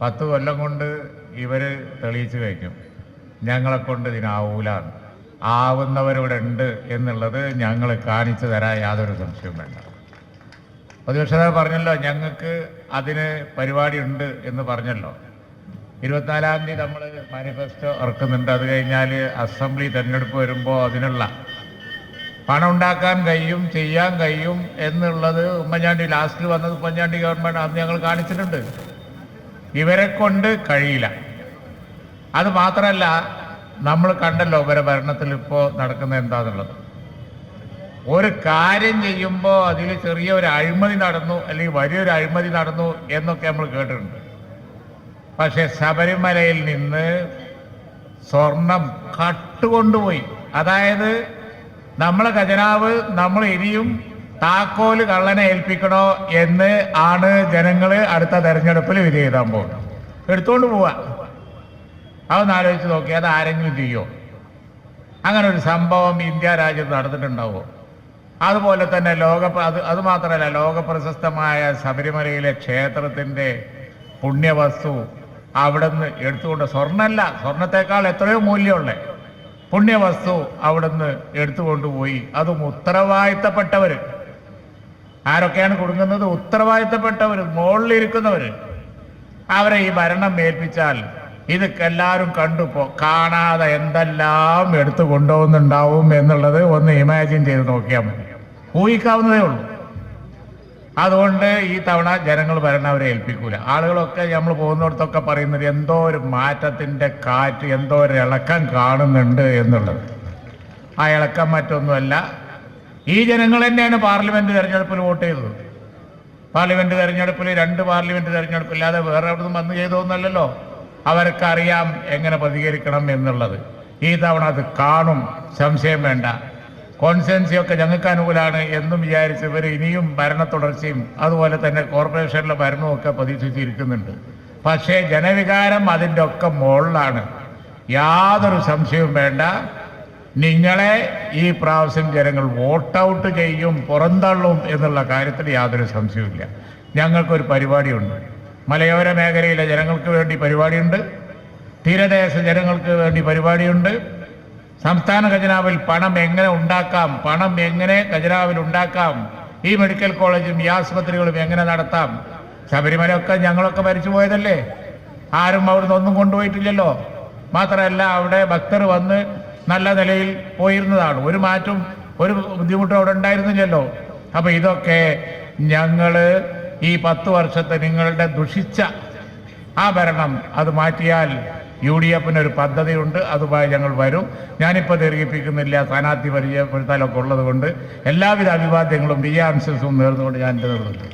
പത്ത് കൊല്ലം കൊണ്ട് ഇവർ തെളിയിച്ച് കഴിക്കും. ഞങ്ങളെ കൊണ്ട് ഇതിനാവൂല ആവുന്നവരിവിടെ ഉണ്ട് എന്നുള്ളത് ഞങ്ങൾ കാണിച്ചു തരാൻ യാതൊരു സംശയവും വേണ്ട. പ്രതിപക്ഷത പറഞ്ഞല്ലോ ഞങ്ങൾക്ക് അതിന് പരിപാടി ഉണ്ട് എന്ന് പറഞ്ഞല്ലോ. ഇരുപത്തിനാലാം തീയതി നമ്മൾ മാനിഫെസ്റ്റോ ഇറക്കുന്നുണ്ട്. അത് കഴിഞ്ഞാൽ അസംബ്ലി തെരഞ്ഞെടുപ്പ് വരുമ്പോൾ അതിനുള്ള പണം ഉണ്ടാക്കാൻ കഴിയും ചെയ്യാൻ കഴിയും എന്നുള്ളത് ഉമ്മൻചാണ്ടി ലാസ്റ്റിൽ വന്നത് ഉമ്മൻചാണ്ടി ഗവൺമെന്റ് അന്ന് ഞങ്ങൾ കാണിച്ചിട്ടുണ്ട്. ഇവരെ കൊണ്ട് കഴിയില്ല. അത് മാത്രമല്ല നമ്മൾ കണ്ടല്ലോ ഇവരെ ഭരണത്തിൽ ഇപ്പോൾ നടക്കുന്ന എന്താണെന്നുള്ളത് ഒരു കാര്യം ചെയ്യുമ്പോൾ അതിൽ ചെറിയ ഒരു അഴിമതി നടന്നു അല്ലെങ്കിൽ വലിയൊരു അഴിമതി നടന്നു എന്നൊക്കെ നമ്മൾ കേട്ടിട്ടുണ്ട്. പക്ഷെ ശബരിമലയിൽ നിന്ന് സ്വർണം കട്ടുകൊണ്ടുപോയി. അതായത് നമ്മളെ ഖജനാവ് നമ്മൾ ഇനിയും താക്കോൽ കള്ളനെ ഏൽപ്പിക്കണോ എന്ന് ആണ് ജനങ്ങൾ അടുത്ത തെരഞ്ഞെടുപ്പിൽ എഴുതാൻ പോകുന്നത്. എടുത്തുകൊണ്ട് പോവാ. അതൊന്ന് ആലോചിച്ച് നോക്കി അത് ആരെങ്കിലും ചെയ്യോ? അങ്ങനെ ഒരു സംഭവം ഇന്ത്യ രാജ്യത്ത് നടന്നിട്ടുണ്ടാവോ? അതുപോലെ തന്നെ ലോക അത് അത് മാത്രമല്ല ലോകപ്രശസ്തമായ ശബരിമലയിലെ ക്ഷേത്രത്തിന്റെ പുണ്യവസ്തു അവിടുന്ന് എടുത്തുകൊണ്ട് സ്വർണമല്ല സ്വർണത്തെക്കാൾ എത്രയോ മൂല്യമുള്ള പുണ്യവസ്തു അവിടുന്ന് എടുത്തുകൊണ്ടുപോയി അതും ഉത്തരവാദിത്തപ്പെട്ടവർ ആരൊക്കെയാണ് കൊടുക്കുന്നത് ഉത്തരവാദിത്തപ്പെട്ടവർ മുകളിലിരിക്കുന്നവർ അവരെ ഈ ഭരണം ഏൽപ്പിച്ചാൽ ഇത് എല്ലാവരും കണ്ടുപോ കാണാതെ എന്തെല്ലാം എടുത്തു കൊണ്ടുപോകുന്നുണ്ടാവും എന്നുള്ളത് ഒന്ന് ഇമാജിൻ ചെയ്ത് നോക്കിയാൽ മതി. ഊഹിക്കാവുന്നതേ ഉള്ളൂ. അതുകൊണ്ട് ഈ തവണ ജനങ്ങൾ ഭരണം അവരെ ഏൽപ്പിക്കൂല. ആളുകളൊക്കെ നമ്മൾ പോകുന്നിടത്തൊക്കെ പറയുന്നത് എന്തോ ഒരു മാറ്റത്തിന്റെ കാറ്റ് എന്തോ ഒരു ഇളക്കം കാണുന്നുണ്ട് എന്നുള്ളത്. ആ ഇളക്കം മറ്റൊന്നുമല്ല ഈ ജനങ്ങൾ തന്നെയാണ് പാർലമെന്റ് തെരഞ്ഞെടുപ്പിൽ വോട്ട് ചെയ്തത്. പാർലമെന്റ് തെരഞ്ഞെടുപ്പിൽ രണ്ട് പാർലമെന്റ് തെരഞ്ഞെടുപ്പില്ലാതെ വേറെ എവിടെ വന്ന് അവർക്ക് അറിയാം എങ്ങനെ പ്രതികരിക്കണം എന്നുള്ളത്. ഈ തവണ അത് കാണും. സംശയം വേണ്ട. കോൺസ്റ്റൻസി ഒക്കെ ഞങ്ങൾക്ക് അനുകൂലമാണ് എന്നും വിചാരിച്ച് ഇവർ ഇനിയും ഭരണ തുടർച്ചയും അതുപോലെ തന്നെ കോർപ്പറേഷനിലെ ഭരണവും ഒക്കെ പ്രതീക്ഷിച്ചിരിക്കുന്നുണ്ട്. പക്ഷേ ജനവികാരം അതിന്റെ ഒക്കെ മുകളിലാണ്. യാതൊരു സംശയവും വേണ്ട. നിങ്ങളെ ഈ പ്രാവശ്യം ജനങ്ങൾ വോട്ട് ഔട്ട് ചെയ്യും പുറന്തള്ളും എന്നുള്ള കാര്യത്തിൽ യാതൊരു സംശയവുമില്ല. ഞങ്ങൾക്കൊരു പരിപാടിയുണ്ട്. മലയോര മേഖലയിലെ ജനങ്ങൾക്ക് വേണ്ടി പരിപാടിയുണ്ട്. തീരദേശ ജനങ്ങൾക്ക് വേണ്ടി പരിപാടിയുണ്ട്. സംസ്ഥാന ഖജനാവിൽ പണം എങ്ങനെ ഉണ്ടാക്കാം പണം എങ്ങനെ ഖജനാവിൽ ഉണ്ടാക്കാം ഈ മെഡിക്കൽ കോളേജും ഈ ആശുപത്രികളും എങ്ങനെ നടത്താം ശബരിമലയൊക്കെ ഞങ്ങളൊക്കെ മരിച്ചു പോയതല്ലേ? ആരും അവിടുന്ന് ഒന്നും കൊണ്ടുപോയിട്ടില്ലല്ലോ. മാത്രമല്ല അവിടെ ഭക്തർ വന്ന് നല്ല നിലയിൽ പോയിരുന്നതാണ്. ഒരു മാറ്റം ഒരു ബുദ്ധിമുട്ടും അവിടെ ഉണ്ടായിരുന്നില്ലല്ലോ. അപ്പൊ ഇതൊക്കെ ഞങ്ങൾ ഈ പത്ത് വർഷത്തെ നിങ്ങളുടെ ദുഷിച്ച ആ ഭരണം അത് മാറ്റിയാൽ യു ഡി എഫിന് ഒരു പദ്ധതിയുണ്ട്. അതുമായി ഞങ്ങൾ വരും. ഞാനിപ്പോൾ ദീർഘിപ്പിക്കുന്നില്ല സ്ഥാനാർത്ഥി പരിചയപ്പെടുത്താലൊക്കെ ഉള്ളത് കൊണ്ട് എല്ലാവിധ അഭിവാദ്യങ്ങളും വിജയാംശംസവും നേർന്നുകൊണ്ട് ഞാൻ എന്റെ നിർവഹിക്കും